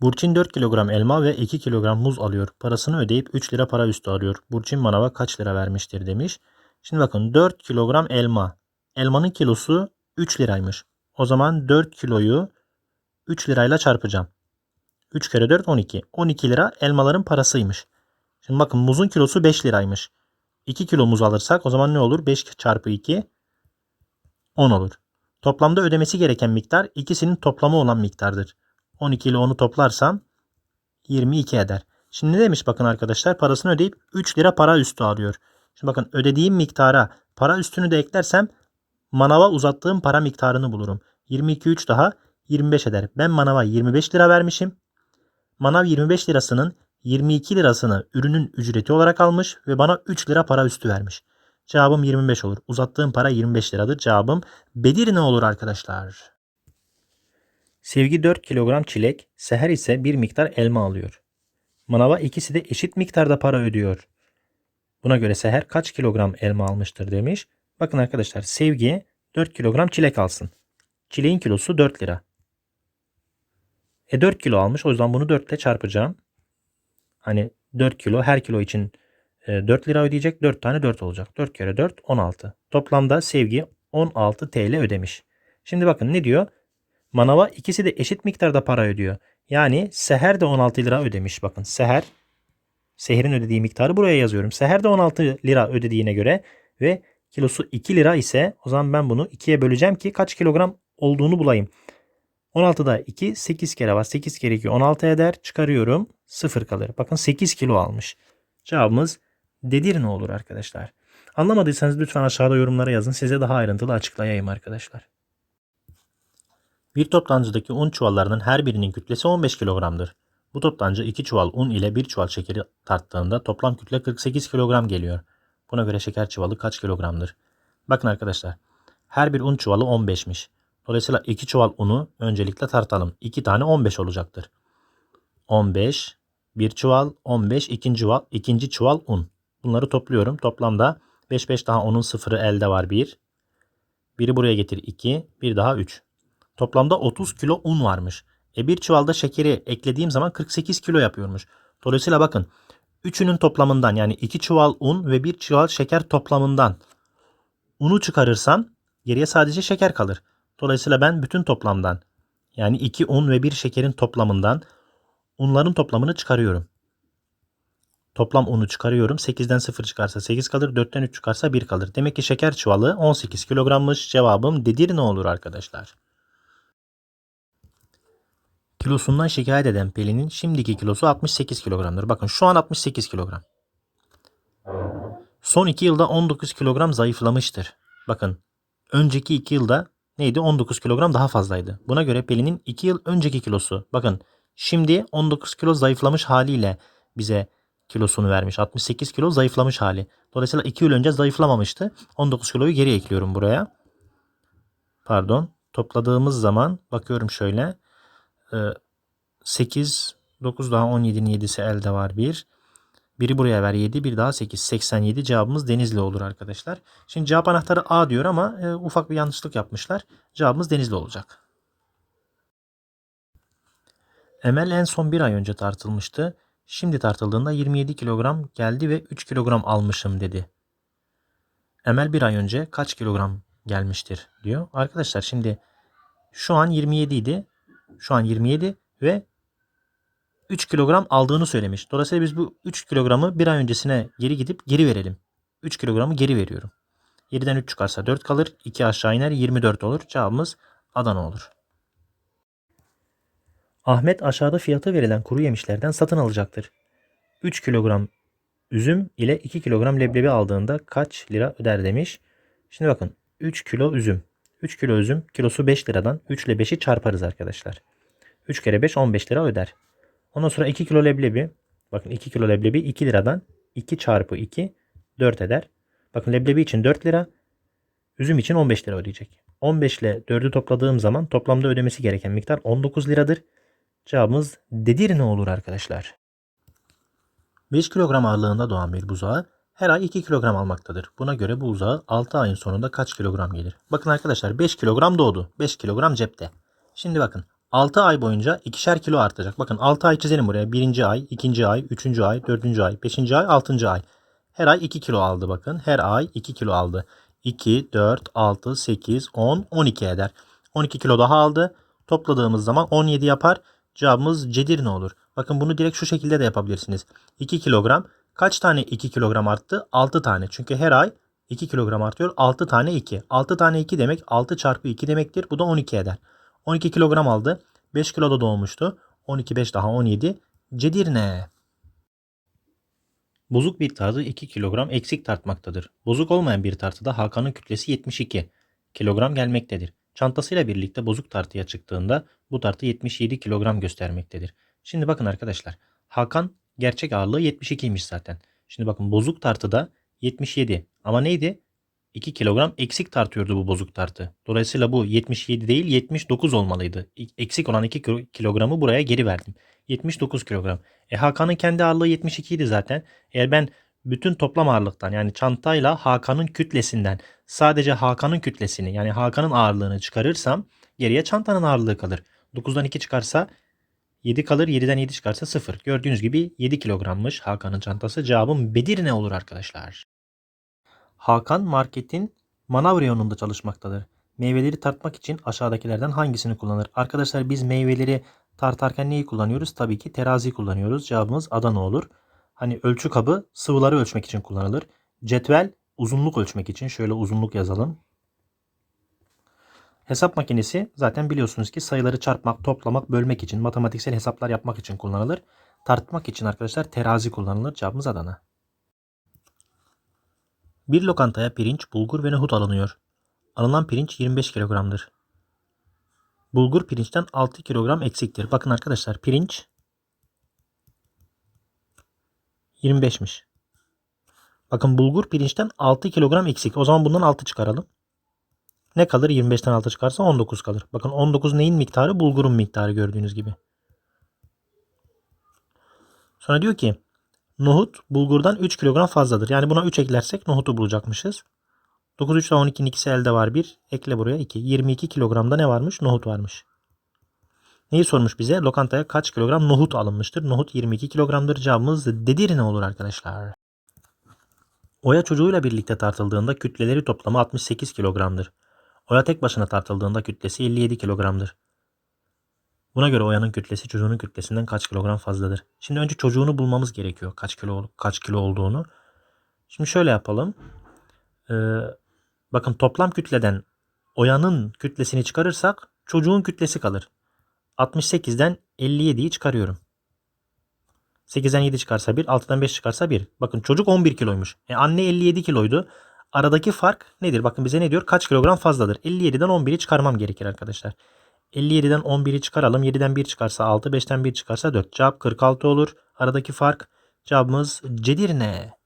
Burçin 4 kilogram elma ve 2 kilogram muz alıyor. Parasını ödeyip 3 lira para üstü alıyor. Burçin manava kaç lira vermiştir demiş. Şimdi bakın 4 kilogram elma. Elmanın kilosu 3 liraymış. O zaman 4 kiloyu 3 lirayla çarpacağım. 3 kere 4 12. 12 lira elmaların parasıymış. Şimdi bakın muzun kilosu 5 liraymış. 2 kilo muz alırsak o zaman ne olur? 5 çarpı 2 10 olur. Toplamda ödemesi gereken miktar ikisinin toplamı olan miktardır. 12 ile 10'u toplarsam 22 eder. Şimdi ne demiş bakın arkadaşlar parasını ödeyip 3 lira para üstü alıyor. Şimdi bakın ödediğim miktara para üstünü de eklersem manava uzattığım para miktarını bulurum. 22 3 daha 25 eder. Ben manava 25 lira vermişim. Manav 25 lirasının 22 lirasını ürünün ücreti olarak almış ve bana 3 lira para üstü vermiş. Cevabım 25 olur. Uzattığım para 25 liradır. Cevabım Bedir ne olur arkadaşlar? Sevgi 4 kilogram çilek, Seher ise bir miktar elma alıyor. Manava ikisi de eşit miktarda para ödüyor. Buna göre Seher kaç kilogram elma almıştır demiş. Bakın arkadaşlar Sevgi 4 kilogram çilek alsın. Çileğin kilosu 4 lira. E 4 kilo almış o yüzden bunu 4 ile çarpacağım. Hani 4 kilo her kilo için e, 4 lira ödeyecek 4 tane 4 olacak. 4 kere 4 16. Toplamda Sevgi 16 TL ödemiş. Şimdi bakın ne diyor? Manava ikisi de eşit miktarda para ödüyor. Yani Seher de 16 lira ödemiş. Bakın Seher Seher'in ödediği miktarı buraya yazıyorum. Seher de 16 lira ödediğine göre ve kilosu 2 lira ise o zaman ben bunu 2'ye böleceğim ki kaç kilogram olduğunu bulayım. 16'da 2 8 kere var. 8 kere 2 16 eder. Çıkarıyorum. 0 kalır. Bakın 8 kilo almış. Cevabımız Dedir ne olur arkadaşlar. Anlamadıysanız lütfen aşağıda yorumlara yazın. Size daha ayrıntılı açıklayayım arkadaşlar. Bir toptancıdaki un çuvallarının her birinin kütlesi 15 kilogramdır. Bu toptancı 2 çuval un ile 1 çuval şekeri tarttığında toplam kütle 48 kilogram geliyor. Buna göre şeker çuvalı kaç kilogramdır? Bakın arkadaşlar. Her bir un çuvalı 15'miş. Dolayısıyla 2 çuval unu öncelikle tartalım. 2 tane 15 olacaktır. 15, 1 çuval, 15, ikinci çuval, ikinci çuval un. Bunları topluyorum. Toplamda 5 5 daha onun sıfırı elde var 1. Biri buraya getir 2, bir daha 3. Toplamda 30 kilo un varmış. E bir çuvalda şekeri eklediğim zaman 48 kilo yapıyormuş. Dolayısıyla bakın üçünün toplamından yani 2 çuval un ve 1 çuval şeker toplamından unu çıkarırsam geriye sadece şeker kalır. Dolayısıyla ben bütün toplamdan yani 2 un ve 1 şekerin toplamından unların toplamını çıkarıyorum. Toplam unu çıkarıyorum. 8'den 0 çıkarsa 8 kalır. 4'ten 3 çıkarsa 1 kalır. Demek ki şeker çuvalı 18 kilogrammış. Cevabım dedir ne olur arkadaşlar? Kilosundan şikayet eden Pelin'in şimdiki kilosu 68 kilogramdır. Bakın şu an 68 kilogram. Son 2 yılda 19 kilogram zayıflamıştır. Bakın önceki 2 yılda neydi? 19 kilogram daha fazlaydı. Buna göre Pelin'in 2 yıl önceki kilosu. Bakın şimdi 19 kilo zayıflamış haliyle bize kilosunu vermiş. 68 kilo zayıflamış hali. Dolayısıyla 2 yıl önce zayıflamamıştı. 19 kiloyu geri ekliyorum buraya. Pardon. Topladığımız zaman bakıyorum şöyle. 8, 9 daha 17'nin 7'si elde var 1. Biri buraya ver 7, bir daha 8. 87 cevabımız Denizli olur arkadaşlar. Şimdi cevap anahtarı A diyor ama e, ufak bir yanlışlık yapmışlar. Cevabımız Denizli olacak. Emel en son bir ay önce tartılmıştı. Şimdi tartıldığında 27 kilogram geldi ve 3 kilogram almışım dedi. Emel bir ay önce kaç kilogram gelmiştir diyor. Arkadaşlar şimdi şu an 27 idi. Şu an 27 ve 3 kilogram aldığını söylemiş. Dolayısıyla biz bu 3 kilogramı bir ay öncesine geri gidip geri verelim. 3 kilogramı geri veriyorum. 7'den 3 çıkarsa 4 kalır. 2 aşağı iner 24 olur. Cevabımız Adana olur. Ahmet aşağıda fiyatı verilen kuru yemişlerden satın alacaktır. 3 kilogram üzüm ile 2 kilogram leblebi aldığında kaç lira öder demiş. Şimdi bakın 3 kilo üzüm. 3 kilo üzüm kilosu 5 liradan 3 ile 5'i çarparız arkadaşlar. 3 kere 5 15 lira öder. Ondan sonra 2 kilo leblebi. Bakın 2 kilo leblebi 2 liradan 2 çarpı 2 4 eder. Bakın leblebi için 4 lira. Üzüm için 15 lira ödeyecek. 15 ile 4'ü topladığım zaman toplamda ödemesi gereken miktar 19 liradır. Cevabımız dedir ne olur arkadaşlar? 5 kilogram ağırlığında doğan bir buzağı her ay 2 kilogram almaktadır. Buna göre bu uzağı 6 ayın sonunda kaç kilogram gelir? Bakın arkadaşlar 5 kilogram doğdu. 5 kilogram cepte. Şimdi bakın 6 ay boyunca ikişer kilo artacak. Bakın 6 ay çizelim buraya. 1. ay, 2. ay, 3. ay, 4. ay, 5. ay, 6. ay. Her ay 2 kilo aldı bakın. Her ay 2 kilo aldı. 2, 4, 6, 8, 10, 12 eder. 12 kilo daha aldı. Topladığımız zaman 17 yapar. Cevabımız cedir ne olur? Bakın bunu direkt şu şekilde de yapabilirsiniz. 2 kilogram. Kaç tane 2 kilogram arttı? 6 tane. Çünkü her ay 2 kilogram artıyor. 6 tane 2. 6 tane 2 demek 6 çarpı 2 demektir. Bu da 12 eder. 12 kilogram aldı. 5 kiloda doğmuştu. 12 5 daha 17. Cedir ne? Bozuk bir tartı 2 kilogram eksik tartmaktadır. Bozuk olmayan bir tartıda Hakan'ın kütlesi 72 kilogram gelmektedir. Çantasıyla birlikte bozuk tartıya çıktığında bu tartı 77 kilogram göstermektedir. Şimdi bakın arkadaşlar. Hakan gerçek ağırlığı 72'ymiş zaten. Şimdi bakın bozuk tartıda 77 ama neydi? 2 kilogram eksik tartıyordu bu bozuk tartı. Dolayısıyla bu 77 değil 79 olmalıydı. Eksik olan 2 kilo- kilogramı buraya geri verdim. 79 kilogram. E Hakan'ın kendi ağırlığı 72 idi zaten. Eğer ben bütün toplam ağırlıktan yani çantayla Hakan'ın kütlesinden sadece Hakan'ın kütlesini yani Hakan'ın ağırlığını çıkarırsam geriye çantanın ağırlığı kalır. 9'dan 2 çıkarsa 7 kalır 7'den 7 çıkarsa 0. Gördüğünüz gibi 7 kilogrammış Hakan'ın çantası. Cevabım Bedir ne olur arkadaşlar? Hakan marketin manav reyonunda çalışmaktadır. Meyveleri tartmak için aşağıdakilerden hangisini kullanır? Arkadaşlar biz meyveleri tartarken neyi kullanıyoruz? Tabii ki terazi kullanıyoruz. Cevabımız Adana olur. Hani ölçü kabı sıvıları ölçmek için kullanılır. Cetvel uzunluk ölçmek için şöyle uzunluk yazalım. Hesap makinesi zaten biliyorsunuz ki sayıları çarpmak, toplamak, bölmek için, matematiksel hesaplar yapmak için kullanılır. Tartmak için arkadaşlar terazi kullanılır. Cevabımız Adana. Bir lokantaya pirinç, bulgur ve nohut alınıyor. Alınan pirinç 25 kilogramdır. Bulgur pirinçten 6 kilogram eksiktir. Bakın arkadaşlar pirinç 25'miş. Bakın bulgur pirinçten 6 kilogram eksik. O zaman bundan 6 çıkaralım. Ne kalır? 25'ten 6 çıkarsa 19 kalır. Bakın 19 neyin miktarı? Bulgurun miktarı gördüğünüz gibi. Sonra diyor ki nohut bulgurdan 3 kilogram fazladır. Yani buna 3 eklersek nohutu bulacakmışız. 9 3 daha 12'nin ikisi elde var 1. Ekle buraya 2. 22 kilogramda ne varmış? Nohut varmış. Neyi sormuş bize? Lokantaya kaç kilogram nohut alınmıştır? Nohut 22 kilogramdır. Cevabımız dedir ne olur arkadaşlar? Oya çocuğuyla birlikte tartıldığında kütleleri toplamı 68 kilogramdır. Oya tek başına tartıldığında kütlesi 57 kilogramdır. Buna göre Oya'nın kütlesi çocuğunun kütlesinden kaç kilogram fazladır? Şimdi önce çocuğunu bulmamız gerekiyor. Kaç kilo kaç kilo olduğunu. Şimdi şöyle yapalım. Ee, bakın toplam kütleden Oya'nın kütlesini çıkarırsak çocuğun kütlesi kalır. 68'den 57'yi çıkarıyorum. 8'den 7 çıkarsa 1, 6'dan 5 çıkarsa 1. Bakın çocuk 11 kiloymuş. E anne 57 kiloydu. Aradaki fark nedir? Bakın bize ne diyor? Kaç kilogram fazladır? 57'den 11'i çıkarmam gerekir arkadaşlar. 57'den 11'i çıkaralım. 7'den 1 çıkarsa 6, 5'ten 1 çıkarsa 4. Cevap 46 olur. Aradaki fark cevabımız Cedir ne?